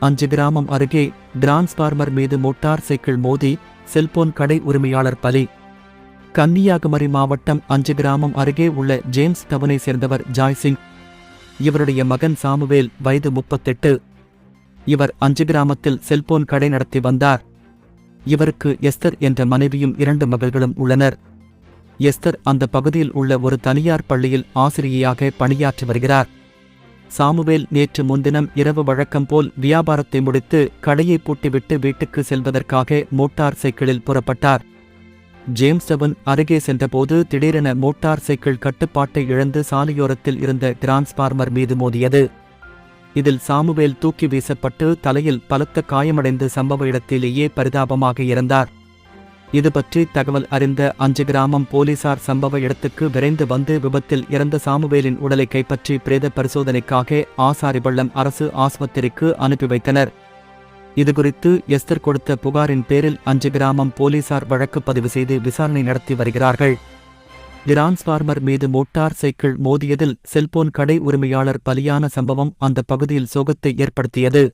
அஞ்சு கிராமம் அருகே டிரான்ஸ்பார்மர் மீது மோட்டார் சைக்கிள் மோதி செல்போன் கடை உரிமையாளர் பலி. கன்னியாகுமரி மாவட்டம் அஞ்சு கிராமம் அருகே உள்ள ஜேம்ஸ் டவுனை சேர்ந்தவர் ஜாய் சிங் இவருடைய மகன் சாமுவேல் வயது முப்பத்தெட்டு. இவர் அஞ்சு கிராமத்தில் செல்போன் கடை நடத்தி வந்தார். இவருக்கு எஸ்தர் என்ற மனைவியும் இரண்டு மகள்களும் உள்ளனர். எஸ்தர் அந்த பகுதியில் உள்ள ஒரு தனியார் பள்ளியில் ஆசிரியையாக பணியாற்றி வருகிறார். சாமுவேல் நேற்று முன்தினம் இரவு வழக்கம் போல் வியாபாரத்தை முடித்து கடையை பூட்டிவிட்டு வீட்டுக்கு செல்வதற்காக மோட்டார் சைக்கிளில் புறப்பட்டார். ஜேம்ஸ் டவுன் அருகே சென்றபோது திடீரென மோட்டார் சைக்கிள் கட்டுப்பாட்டை இழந்து சாலையோரத்தில் இருந்த டிரான்ஸ்பார்மர் மீது மோதியது. இதில் சாமுவேல் தூக்கி வீசப்பட்டு தலையில் பலத்த காயமடைந்து சம்பவ இடத்திலேயே பரிதாபமாக இறந்தார். இது பற்றி தகவல் அறிந்த அஞ்சு கிராமம் போலீசார் சம்பவ இடத்துக்கு விரைந்து வந்து விபத்தில் இறந்த சாமுவேலின் உடலை கைப்பற்றி பிரேத பரிசோதனைக்காக ஆசாரிபள்ளம் அரசு ஆஸ்பத்திரிக்கு அனுப்பி வைத்தனர். இதுகுறித்து எஸ்தர் கொடுத்த புகாரின் பேரில் அஞ்சு கிராமம் போலீசார் வழக்கு பதிவு செய்து விசாரணை நடத்தி வருகிறார்கள். டிரான்ஸ்பார்மர் மீது மோட்டார் சைக்கிள் மோதியதில் செல்போன் கடை உரிமையாளர் பலியான சம்பவம் அந்த பகுதியில் சோகத்தை ஏற்படுத்தியது.